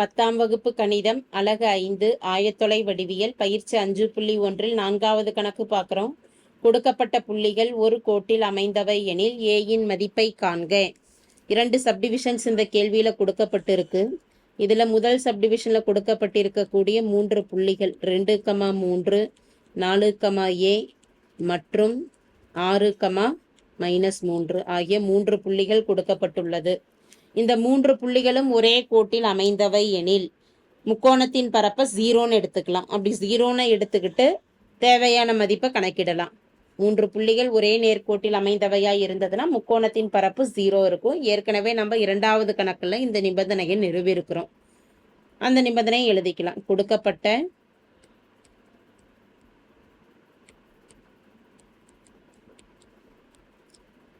பத்தாம் வகுப்பு கணிதம் அலகு ஐந்து ஆயத்தொலை வடிவியல் பயிற்சி அஞ்சு புள்ளி ஒன்றில் நான்காவது கணக்கு பார்க்குறோம். கொடுக்கப்பட்ட புள்ளிகள் ஒரு கோட்டில் அமைந்தவை எனில் ஏயின் மதிப்பை காண்க. இரண்டு சப்டிவிஷன்ஸ் இந்த கேள்வியில் கொடுக்கப்பட்டிருக்கு. இதில் முதல் சப்டிவிஷனில் கொடுக்கப்பட்டிருக்கக்கூடிய மூன்று புள்ளிகள் ரெண்டு கமா மூன்று நாலு கமா ஏ மற்றும் ஆறு கமா மைனஸ் மூன்று ஆகிய மூன்று புள்ளிகள் கொடுக்கப்பட்டுள்ளது. இந்த மூன்று புள்ளிகளும் ஒரே கோட்டில் அமைந்தவை எனில் முக்கோணத்தின் பரப்பை ஜீரோன்னு எடுத்துக்கலாம். அப்படி ஜீரோன்னு எடுத்துக்கிட்டு தேவையான மதிப்பை கணக்கிடலாம். மூன்று புள்ளிகள் ஒரே நேர்கோட்டில் அமைந்தவையா இருந்ததுன்னா முக்கோணத்தின் பரப்பு ஜீரோ இருக்கும். ஏற்கனவே நம்ம இரண்டாவது கணக்கில் இந்த நிபந்தனையை நிறுவியிருக்கிறோம் அந்த நிபந்தனையை எழுதிக்கலாம். கொடுக்கப்பட்ட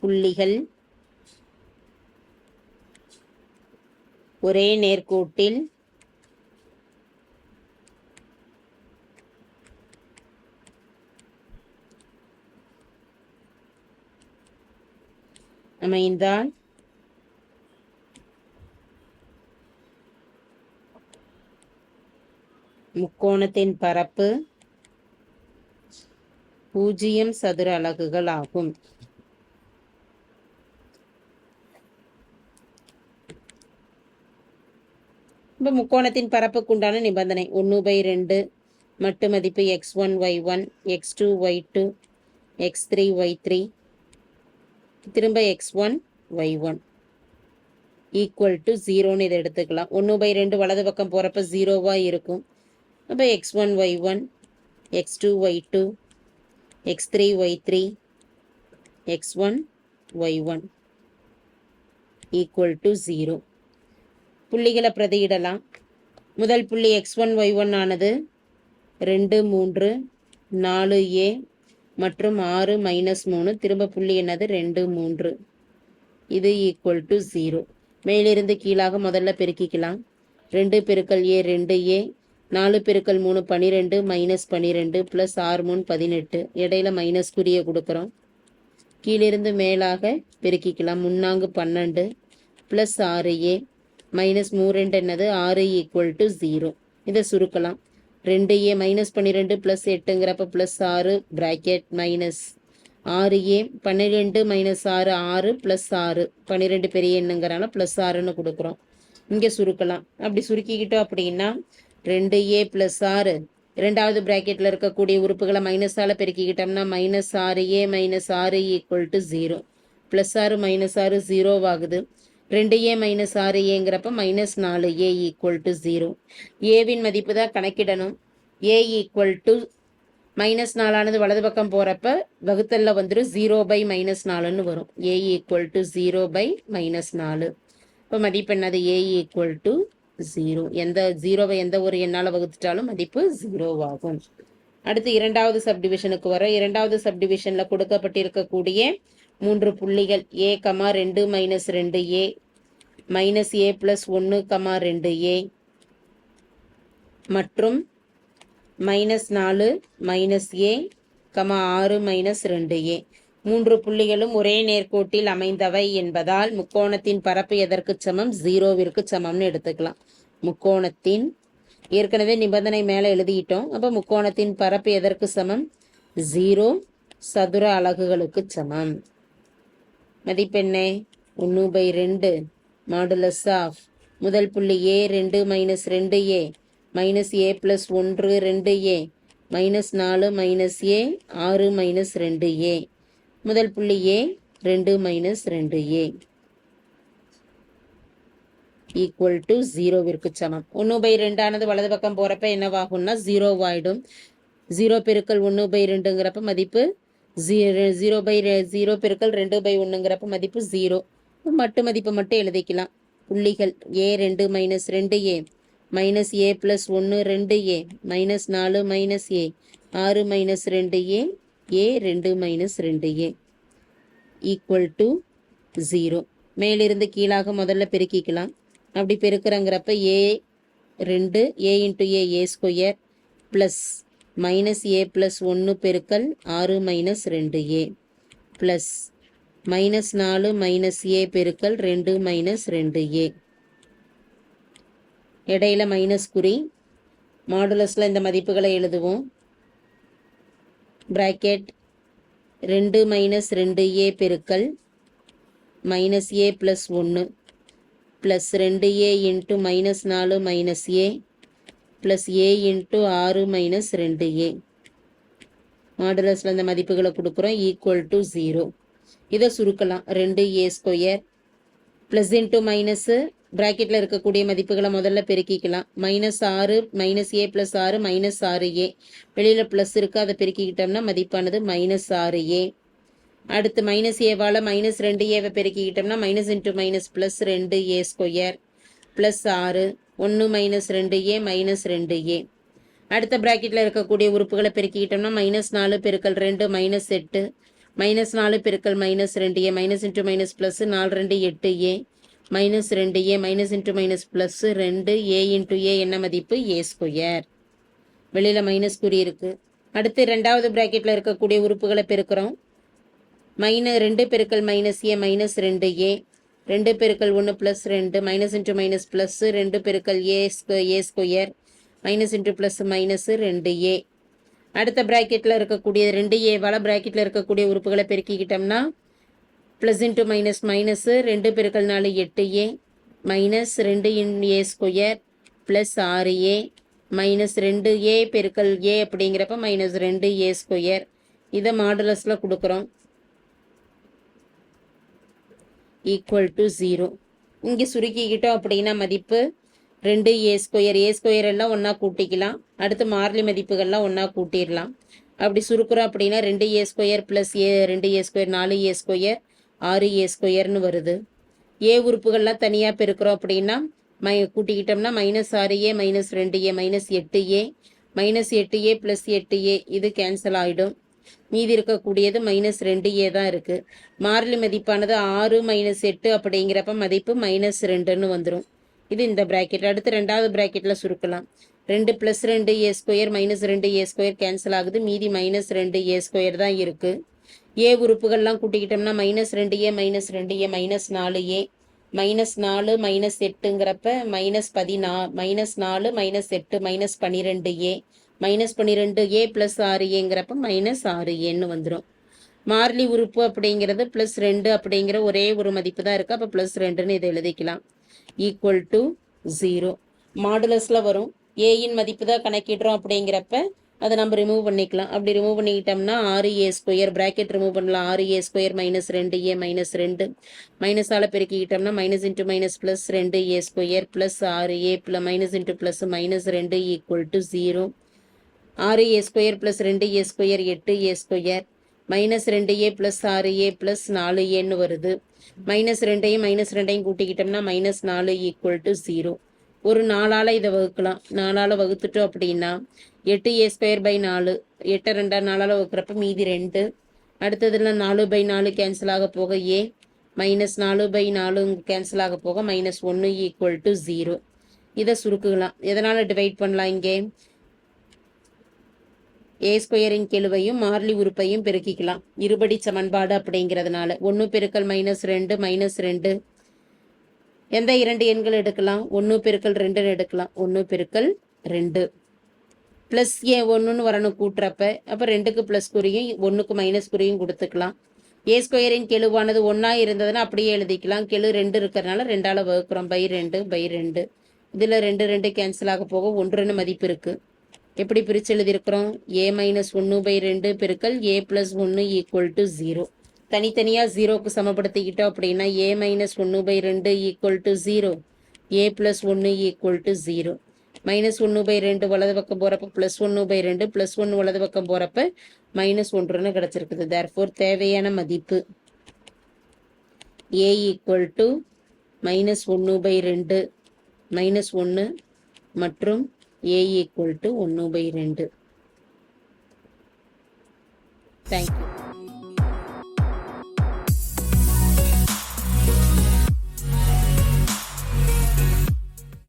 புள்ளிகள் ஒரே நேர்கோட்டில் அமைந்தால் முக்கோணத்தின் பரப்பு பூஜ்ஜியம் சதுர அலகுகள் ஆகும். இப்போ முக்கோணத்தின் பரப்புக்கு உண்டான நிபந்தனை. ஒன்று பை ரெண்டு மட்டு மதிப்பு x one y one x two y two x three y three திரும்ப x one y one equal to ஜீரோன்னு இதை எடுத்துக்கலாம். ஒன்று பை ரெண்டு வலது பக்கம் போகிறப்ப ஜீரோவாக இருக்கும். அப்போ x one y one x two y two x three y three x one y one equal to zero புள்ளிகளை பிரதியிடலாம். முதல் புள்ளி எக்ஸ் ஒன் ஒய் ஒன் ஆனது ரெண்டு மூன்று நாலு ஏ மற்றும் ஆறு மைனஸ் மூணு. திரும்ப புள்ளி என்னது? ரெண்டு மூன்று. இது ஈக்குவல் டு ஜீரோ மேலிருந்து கீழாக முதல்ல பெருக்கிக்கலாம். ரெண்டு பெருக்கல் ஏ ரெண்டு ஏ. நாலு பெருக்கல் மூணு பன்னிரெண்டு மைனஸ் பன்னிரெண்டு ப்ளஸ் ஆறு மூணு பதினெட்டு. இடையில மைனஸ் குறிய கொடுக்குறோம். கீழிருந்து மேலாக பெருக்கிக்கலாம். முன்னாங்கு பன்னெண்டு ப்ளஸ் ஆறு ஏ. மைனஸ் மூ ரெண்டு என்னது? ஆறு ஈக்குவல் டு ஜீரோ இதை சுருக்கலாம். ரெண்டு ஏ மைனஸ் பன்னிரெண்டு ப்ளஸ் எட்டுங்கிறப்ப ப்ளஸ் ஆறு ப்ராக்கெட் மைனஸ் ஆறு ஏ பன்னிரெண்டு மைனஸ் ஆறு ஆறு ப்ளஸ் ஆறு. பன்னிரெண்டு பெரிய எண்ணுங்கிறனால ப்ளஸ் ஆறுன்னு கொடுக்குறோம். இங்கே சுருக்கலாம். அப்படி சுருக்கிக்கிட்டோம் அப்படின்னா ரெண்டு ஏ ப்ளஸ் ஆறு. ரெண்டாவது ப்ராக்கெட்டில் இருக்கக்கூடிய உறுப்புகளை மைனஸால் பெருக்கிக்கிட்டோம்னா மைனஸ் ஆறு ஏ மைனஸ் ஆறு ஈக்குவல் டு ஜீரோ ப்ளஸ் ஆறு மைனஸ் ஆறு ஜீரோவாகுது ரெண்டு ஏ மைனஸ் ஆறு ஏங்கிறப்ப மைனஸ் நாலு ஏ ஈக்குவல் டு ஜீரோ ஏவின் மதிப்பு தான் கணக்கிடணும். ஏ ஈக்குவல் டு மைனஸ் நாலானது வலது பக்கம் போகிறப்ப வகுத்தலில் வந்துடும் ஜீரோ பை மைனஸ் நாலுன்னு வரும். A equal to zero by minus நாலு. இப்போ மதிப்பு என்னது? ஏ ஈக்குவல் டு ஜீரோ எந்த ஜீரோவை எந்த ஒரு எண்ணால் வகுத்துட்டாலும் மதிப்பு ஜீரோவாகும் அடுத்து இரண்டாவது சப்டிவிஷனுக்கு வர இரண்டாவது சப்டிவிஷனில் கொடுக்கப்பட்டிருக்கக்கூடிய மூன்று புள்ளிகள் ஏ கமா ரெண்டு மைனஸ் ரெண்டு ஏ மைனஸ் ஏ ப்ளஸ் ஒன்று கமா ரெண்டு ஏ மற்றும் மைனஸ் நாலு மைனஸ் ஏ கமா ஆறு மைனஸ் ரெண்டு ஏ மூன்று புள்ளிகளும் ஒரே நேர்கோட்டில் அமைந்தவை என்பதால் முக்கோணத்தின் பரப்பு எதற்கு சமம்? ஜீரோவிற்கு சமம்னு எடுத்துக்கலாம். முக்கோணத்தின் ஏற்கனவே நிபந்தனை மேலே எழுதிட்டோம். அப்போ முக்கோணத்தின் பரப்பு எதற்கு சமம்? ஜீரோ சதுர அலகுகளுக்கு சமம். மதிப்பெண்ணே? ஒன்று பை ரெண்டு மாடுலஸ் ஆஃப் முதல் புள்ளி ஏ ரெண்டு மைனஸ் ரெண்டு ஏ மைனஸ் ஏ ப்ளஸ் ஒன்று ரெண்டு ஏ மைனஸ் நாலு மைனஸ் ஏ ஆறு மைனஸ் ரெண்டு ஏ. முதல் புள்ளி ஏ ரெண்டு மைனஸ் ரெண்டு ஏ. ஈக்குவல் டு ஜீரோவிற்கு சமம். ஒன்று பை ரெண்டானது வலது பக்கம் போகிறப்ப என்னவாகும்னா ஜீரோவாயிடும் ஜீரோ பெருக்கல் ஒன்று பை ரெண்டுங்கிறப்ப மதிப்பு ஜீரோ ஜீரோ பை ஜீரோ பெருக்கல் ரெண்டு பை ஒன்றுங்கிறப்ப மதிப்பு ஜீரோ மட்டு மதிப்பு மட்டும் எழுதிக்கலாம். புள்ளிகள் ஏ ரெண்டு மைனஸ் ரெண்டு ஏ மைனஸ் ஏ ப்ளஸ் ஒன்று ரெண்டு ஏ மைனஸ் நாலு மைனஸ் ஏ ஆறு மைனஸ் ரெண்டு ஏ ஏ ரெண்டு மைனஸ் ரெண்டு ஏ ஈக்குவல் டு ஜீரோ மேலிருந்து கீழாக முதல்ல பெருக்கிக்கலாம். அப்படி பெருக்கிறங்கிறப்ப ஏ ரெண்டு a into a a square plus minus a plus ஒன்று பெருக்கல் ஆறு மைனஸ் ரெண்டு ஏ ப்ளஸ் மைனஸ் நாலு மைனஸ் ஏ பெருக்கல் ரெண்டு மைனஸ் ரெண்டு ஏ இடையில மைனஸ் குறி மாடுலஸில் இந்த மதிப்புகளை எழுதுவோம். பிராக்கெட் ரெண்டு மைனஸ் ரெண்டு ஏ பெருக்கல் மைனஸ் ஏ ப்ளஸ் ஒன்று ப்ளஸ் ரெண்டு ஏ இன்ட்டு மைனஸ் நாலு minus a plus a into ஆறு மைனஸ் ரெண்டு ஏ மாடுலஸில் இந்த மதிப்புகளை கொடுக்குறோம். ஈக்குவல் டு ஜீரோ இதை சுருக்கலாம். ரெண்டு a square plus into minus ப்ராக்கெட்டில் இருக்கக்கூடிய மதிப்புகளை முதல்ல பெருக்கிக்கலாம். மைனஸ் ஆறு மைனஸ் ஏ ப்ளஸ் ஆறு மைனஸ் ஆறு ஏ வெளியில் ப்ளஸ் இருக்குது அதை பெருக்கிக்கிட்டோம்னா மதிப்பானது மைனஸ் ஆறு ஏ அடுத்து மைனஸ் ஏவால் மைனஸ் ரெண்டு ஏவை பெருக்கிக்கிட்டோம்னா மைனஸ் இன்ட்டு மைனஸ் ப்ளஸ் ரெண்டு ஏ ஸ்கொயர் ப்ளஸ் ஆறு. ஒன்று மைனஸ் ரெண்டு ஏ மைனஸ் ரெண்டு ஏ அடுத்த ப்ராக்கெட்டில் இருக்கக்கூடிய உறுப்புகளை பெருக்கிக்கிட்டோம்னா மைனஸ் நாலு பெருக்கல் ரெண்டு மைனஸ் எட்டு. மைனஸ் நாலு பெருக்கல் மைனஸ் ரெண்டு a minus into minus plus நாலு ரெண்டு எட்டு ஏ மைனஸ் ரெண்டு a minus into minus plus ரெண்டு ஏ இன்ட்டு ஏ என்ன மதிப்பு? ஏ ஸ்கொயர் வெளியில் மைனஸ் குறி இருக்குது அடுத்து ரெண்டாவது ப்ராக்கெட்டில் இருக்கக்கூடிய உறுப்புகளை பெருக்கிறோம். மைன ரெண்டு பெருக்கல் மைனஸ் ஏ மைனஸ் ரெண்டு ஏ ரெண்டு பெருக்கல் ஒன்று ப்ளஸ் ரெண்டு மைனஸ் இன்ட்டு மைனஸ் ப்ளஸ் ரெண்டு பெருக்கல் a square a square minus into plus minus ரெண்டு ஏ அடுத்த ப்ராக்கெட்டில் இருக்கக்கூடிய ரெண்டு ஏவால் ப்ராக்கெட்டில் இருக்கக்கூடிய உறுப்புகளை பெருக்கிக்கிட்டோம்னா ப்ளஸ் இன்ட்டு மைனஸ் மைனஸு ரெண்டு பெருக்கல் நாலு எட்டு ஏ மைனஸ் ரெண்டு இன் ஏ ஸ்கொயர் ப்ளஸ் ஆறு ஏ மைனஸ் ரெண்டு ஏ பெருக்கல் ஏ அப்படிங்கிறப்ப மைனஸ் ரெண்டு ஏ ஸ்கொயர் இதை மாடுலஸில் கொடுக்குறோம். ஈக்குவல் டு ஜீரோ இங்கே சுருக்கிக்கிட்டோம் அப்படின்னா மதிப்பு ரெண்டு ஏ ஸ்கொயர் ஏ ஸ்கொயர் எல்லாம் ஒன்றா கூட்டிக்கலாம். அடுத்து மார்லி மதிப்புகள்லாம் ஒன்றா கூட்டிடலாம். அப்படி சுருக்குறோம் அப்படின்னா ரெண்டு ஏ ஸ்கொயர் ப்ளஸ் ஏ ரெண்டு ஏ ஸ்கொயர் நாலு ஏ ஸ்கொயர் ஆறு ஏ ஸ்கொயர்னு வருது. ஏ உறுப்புகள்லாம் தனியாக பெருக்கிறோம் அப்படின்னா மை கூட்டிக்கிட்டோம்னா மைனஸ் ஆறு ஏ மைனஸ் ரெண்டு ஏ மைனஸ் எட்டு ஏ மைனஸ் எட்டு ஏ ப்ளஸ் எட்டு ஏ இது கேன்சல் ஆகிடும் மீதி இருக்கக்கூடியது மைனஸ் ரெண்டு ஏ தான் இருக்குது மாறிலி மதிப்பானது ஆறு மைனஸ் எட்டு அப்படிங்கிறப்ப மதிப்பு மைனஸ் ரெண்டுன்னு வந்துடும் இது இந்த ப்ராக்கெட் அடுத்து ரெண்டாவது ப்ராக்கெட்டில் சுருக்கலாம். ரெண்டு ப்ளஸ் ரெண்டு ஏ ஸ்கொயர் மைனஸ் ரெண்டு ஏ ஸ்கொயர் கேன்சல் ஆகுது. மீதி மைனஸ் ரெண்டு ஏ ஸ்கொயர் தான் இருக்குது ஏ உறுப்புகள்லாம் கூட்டிக்கிட்டோம்னா மைனஸ் ரெண்டு ஏ மைனஸ் ரெண்டு ஏ மைனஸ் நாலு ஏ மைனஸ் நாலு மைனஸ் எட்டுங்கிறப்ப மைனஸ் பதினா மைனஸ் நாலு மைனஸ் எட்டு மைனஸ் பன்னிரெண்டு ஏ மைனஸ் பன்னிரெண்டு ஏ ப்ளஸ் ஆறு ஏங்கிறப்ப மைனஸ் ஆறு ஏன்னு வந்துடும் மார்லி உறுப்பு அப்படிங்கிறது ப்ளஸ் ரெண்டு அப்படிங்கிற ஒரே ஒரு மதிப்பு தான் இருக்குது அப்போ ப்ளஸ் ரெண்டுன்னு இதை எழுதிக்கலாம். ஈக்குவல் டு ஜீரோ மாடுலஸில் வரும். ஏயின் மதிப்பு தான் கணக்கிடுறோம் அப்படிங்கிறப்ப அதை நம்ம ரிமூவ் பண்ணிக்கலாம். அப்படி ரிமூவ் பண்ணிக்கிட்டோம்னா ஆறு ஏ ஸ்கொயர் ப்ராக்கெட் ரிமூவ் பண்ணலாம். ஆறு ஏ ஸ்கொயர் மைனஸ் ரெண்டு ஏ மைனஸ் ரெண்டு. மைனஸால் பெருக்கிக்கிட்டோம்னா மைனஸ் இன்ட்டு மைனஸ் ப்ளஸ் ரெண்டு ஏ ஸ்கொயர் ப்ளஸ் ஆறு a plus minus into plus minus ரெண்டு ஈக்குவல் டு ஜீரோ ஆறு ஏ ஸ்கொயர் ப்ளஸ் ரெண்டு ஏ ஸ்கொயர் எட்டு ஏ ஸ்கொயர் மைனஸ் ரெண்டு ஏ ப்ளஸ் ஆறு ஏ ப்ளஸ் நாலு ஏன்னு வருது. மைனஸ் ரெண்டையும் மைனஸ் ரெண்டையும் கூட்டிக்கிட்டோம்னா மைனஸ் நாலு ஈக்குவல் டு ஜீரோ ஒரு நாலால் இதை வகுக்கலாம். நாலால் வகுத்துட்டோம் அப்படின்னா எட்டு ஏ ஸ்கொயர் பை நாலு. எட்டை ரெண்டா நாளால் வகுக்கிறப்ப மீதி ரெண்டு. அடுத்ததில் நாலு பை நாலு கேன்சல் ஆக போக ஏ. மைனஸ் நாலு பை நாலு கேன்சல் ஆக போக மைனஸ் ஒன்று ஈக்குவல் டு ஜீரோ இதை சுருக்குக்கலாம் எதனால் டிவைட் பண்ணலாம் இங்கே? ஏ ஸ்கொயரின் கெழுவையும் மார்லி உறுப்பையும் பெருக்கிக்கலாம். இருபடி சமன்பாடு அப்படிங்கிறதுனால ஒன்று பெருக்கல் மைனஸ் ரெண்டு மைனஸ் ரெண்டு. எந்த இரண்டு எண்கள் எடுக்கலாம்? ஒன்று பெருக்கல் ரெண்டுன்னு எடுக்கலாம். ஒன்று பெருக்கல் ரெண்டு. ப்ளஸ் ஏ ஒன்றுன்னு வரணும் கூட்டுறப்ப. அப்போ ரெண்டுக்கு ப்ளஸ் குறியும் ஒன்றுக்கு மைனஸ் குறியும் கொடுத்துக்கலாம். ஏ ஸ்கொயரின் கெழுவானது ஒன்றா இருந்ததுன்னா அப்படியே எழுதிக்கலாம். கெழு ரெண்டு இருக்கிறனால ரெண்டால் வகுக்கிறோம். பை ரெண்டு பை ரெண்டு. இதில் ரெண்டு ரெண்டு கேன்சல் ஆக போக ஒன்றுன்னு மதிப்பு இருக்குது எப்படி பிரித்து எழுதியிருக்கிறோம்? ஏ மைனஸ் ஒன்று பை ரெண்டு பெருக்கல் ஏ ப்ளஸ் ஒன்று ஈக்குவல் டு ஜீரோ தனித்தனியாக ஜீரோக்கு சமப்படுத்திக்கிட்டோம் அப்படின்னா ஏ மைனஸ் ஒன்று பை ரெண்டு equal to zero a plus ஒன்று ஈக்குவல் டு ஜீரோ மைனஸ் ஒன்று பை ரெண்டு வலது பக்கம் போகிறப்ப ப்ளஸ் ஒன்று பை ரெண்டு ப்ளஸ் ஒன்று வலது பக்கம் போகிறப்ப மைனஸ் ஒன்றுன்னு கிடச்சிருக்குது. தேர்ஃபோர் தேவையான மதிப்பு. ஏ ஈக்குவல் டு மைனஸ் ஒன்று பை ரெண்டு மைனஸ் ஒன்று மற்றும் ஏ ஈக்குவல் டு ஒன்று பை ரெண்டு தேங்க்யூ